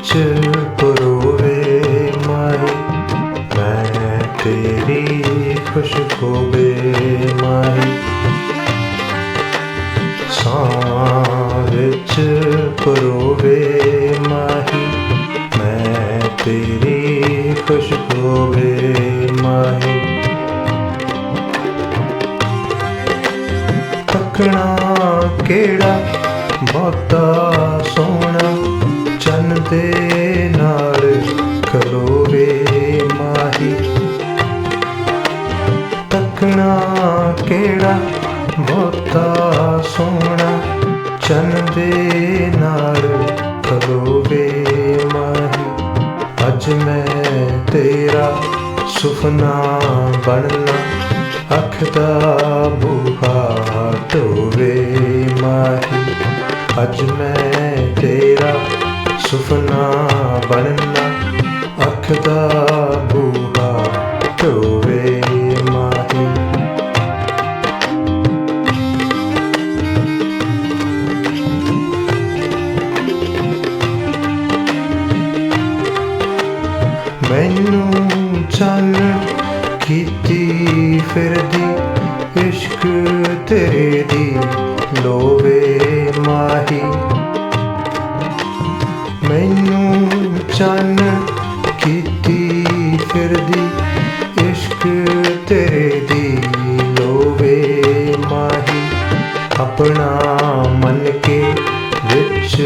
ਵਿੱਚ ਪਰੋਵੇ ਮਾਏ ਮੈਂ ਤੇਰੀ ਖੁਸ਼ਬੂ ਬੇ ਮਾਏ ਸਾਹ ਵਿੱਚ ਪਰੋਵੇ ਮਾਹੀ, ਮੈਂ ਤੇਰੀ ਖੁਸ਼ਬੂ ਬੇ ਮਾਹੀ। ਤੱਕਣਾ ਕਿਹੜਾ ਬਹੁਤਾ ਸੋਹਣਾ ਚੰਨ ਦੇ ਨਾਲ ਖਲੋਵੇ ਮਾਹੀ। ਤੱਕਣਾ ਕਿਹੜਾ ਬਹੁਤਾ ਸੋਹਣਾ, ਚੰਨ ਦੇ ਨਾਲ ਖਲੋਵੇ ਮਾਹੀ। ਅੱਜ ਮੈਂ ਤੇਰਾ ਸੁਪਨਾ ਬਣਨਾ, ਅੱਖ ਦਾ ਬੁਹਾ ਸੁਪਨਾ ਬਣਨਾ ਅੱਖ ਦਾ ਬੁਹਾ ਢੋਵੇ ਮਾਹੀ ਮੈਨੂੰ ਚੰਨ ਕੀਤੀ ਫਿਰਦੀ ਇਸ਼ਕ ਤੇਰੇ ਫਿਰਦੀ ਇਸ਼ਕ ਤੇਰੇ ਦੀ ਲੋਵੇ ਮਾਹੀ। ਆਪਣਾ ਮਨ ਕੇ ਵਿੱਚ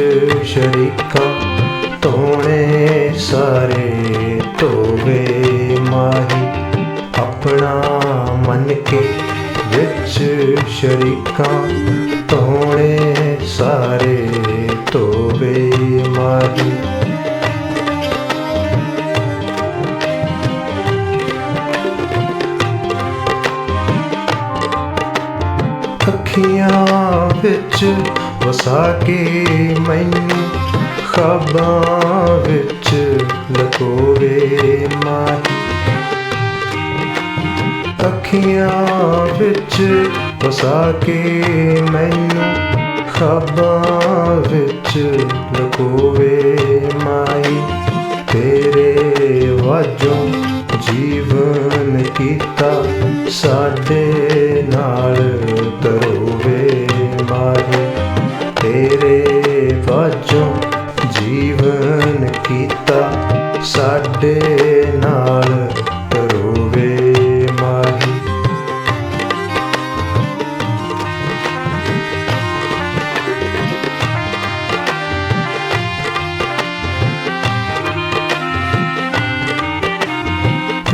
ਸ਼ਰੀਕਾ ਤੋਣੇ ਸਾਰੇ ਤੋਵੇ ਮਾਹੀ। ਆਪਣਾ ਮਨ ਕੇ ਵਿੱਚ ਸ਼ਰੀਕਾ ਵਿੱਚ ਵਸਾ ਕੇ ਮੈਨੂੰ ਖਾਬਾਂ ਵਿੱਚ ਲਕੋਵੇ ਮਾਹੀ ਅੱਖੀਆਂ ਵਿੱਚ ਵਸਾ ਕੇ ਮੈਨੂੰ ਖਾਬਾਂ ਵਿੱਚ ਲਕੋਵੇ ਮਾਈ ਤੇਰੇ ਵਾਜੋਂ ਜੀਵਨ ਕੀਤਾ ਸਾਡੇ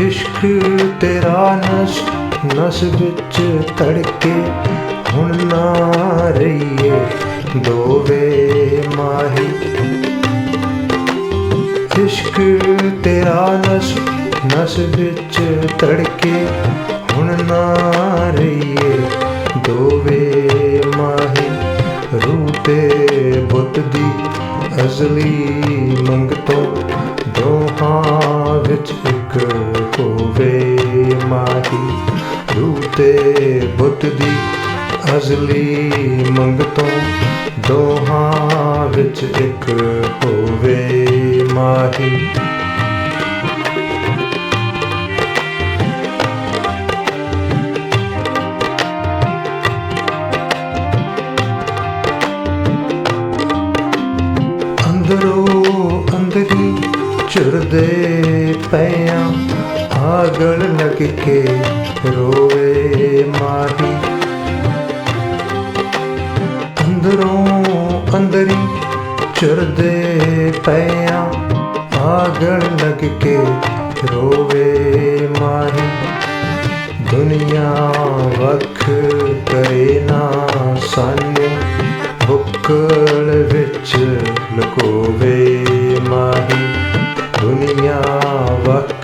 ਇਸ਼ਕ ਤੇਰਾ ਨਸ ਨਸ ਵਿੱਚ ਤੜਕੇ ਹੁਣ ਨਾ ਰਹੀਏ ਦੋਵੇ ਮਾਹੀ। ਇਸ਼ਕ ਤੇਰਾ ਨਸ ਨਸ ਵਿੱਚ ਤੜਕੇ ਹੁਣ ਨਾ ਰਹੀਏ ਦੋਵੇ ਮਾਹੀ। ਰੂਹ ਤੇ ਬੁੱਤ ਦੀ ਅਜ਼ਲੀ ਮੰਗ ਤੋਂ ਦੋਹਾਂ ਵਿੱਚ ਇੱਕ ਹੋਵੇ ਮਾਹੀ ਰੂਹ ਤੇ ਬੁੱਤ ਦੀ ਅਜ਼ਲੀ ਮੰਗ ਤੋਂ ਦੋਹਾਂ ਵਿੱਚ ਇੱਕ ਹੋਵੇ ਮਾਹੀ। ਅੰਦਰੋਂ ਅੰਦਰੀ ਚੁਰਦੇ ਪਿਆ ਆਗਲ ਲੱਗ ਕੇ ਰੋਵੇ ਮਾਹੀ ਅੰਦਰੋਂ ਅੰਦਰੀ ਚੁਰਦੇ ਪਿਆ ਆਗਲ ਲੱਗ ਕੇ ਰੋਵੇ ਮਾਰੀ ਦੁਨੀਆ ਵਖ ਕਰੇ ਨਾ ਸਾਨੂੰ, ਬੁੱਕਲ ਵਿੱਚ ਲਕੋਵੇ ਮਾਹੀ। ਦੁਨੀਆ ਵਖ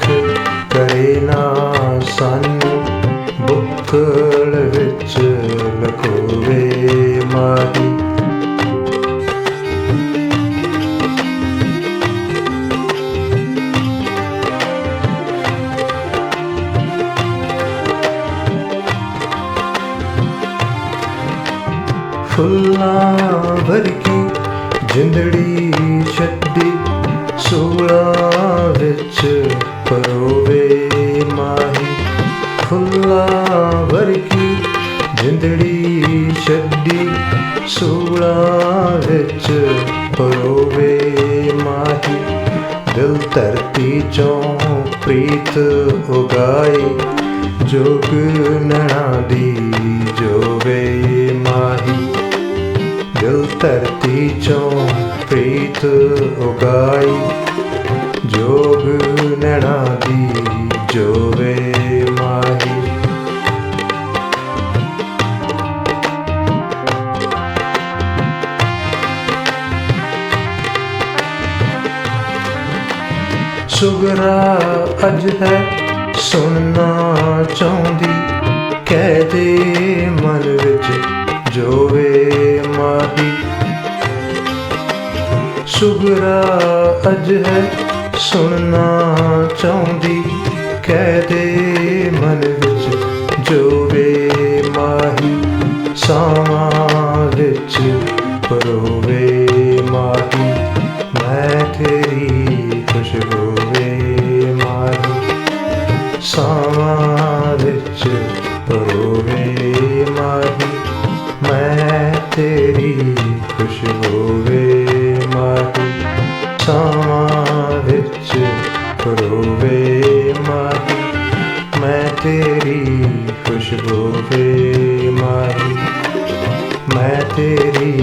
ਫੁੱਲਾਂ ਵਰਗੀ ਜਿੰਦੜੀ ਛੱਡੀ, ਸੂਲਾ ਵਿੱਚ ਪਰੋਵੇ ਮਾਹੀ। ਫੁੱਲਾਂ ਵਰਗੀ ਜਿੰਦੜੀ ਛੱਡੀ, ਸੂਲਾ ਵਿੱਚ ਪਰੋਵੇ ਮਾਹੀ। ਦਿਲ ਦਿਲ ਧਰਤੀ ਚੋਂ ਪ੍ਰੀਤ ਉਗਾਈ, ਜੋਗ ਨਣਾ ਦੀ ਜੋਵੇ ਮਾਹੀ। ਦਿਲ ਧਰਤੀ ਚੋਂ ਪ੍ਰੀਤ ਉਗਾਈ। ਜੋਗ ਨਣਾ ਦੀ ਜੋਵੇ ਮਾਹੀ। ਸੁਗਰਾ ਅਜ ਹੈ ਸੁਣਨਾ ਚਾਹੁੰਦੀ। ਕਹਿ ਦੇ ਮਨ ਵਿੱਚ ਜੋਵੇ ਮਾਹੀ ਸੁਗਰਾ ਅਜ ਹੈ ਸੁਣਨਾ ਚਾਹੁੰਦੀ। ਕਹਿ ਦੇ ਮਨ ਵਿੱਚ ਜੋਵੇ ਮਾਹੀ, ਸਾਵਾਂ ਵਿੱਚ ਪਰੋਵੇ ਮਾਹੀ। ਮੈਂ ਤੇਰੀ ਖੁਸ਼ਬੂ ਵੇ ਮਾਹੀ, ਸਾਵਾਂ ਵਿੱਚ ਪਰੋਵੇ ਮਾਹੀ। ਮੈਂ ਤੇਰੀ ਖੁਸ਼ਬੂ ਵੇ ਮਾਹੀ ਸਾਵਾਂ ਵਿੱਚ ਪਰੋਵੇ ਮਾਹੀ ਮੈਂ ਤੇਰੀ ਖੁਸ਼ਬੂ ਵੇ ਮਾਹੀ ਮੈਂ ਤੇਰੀ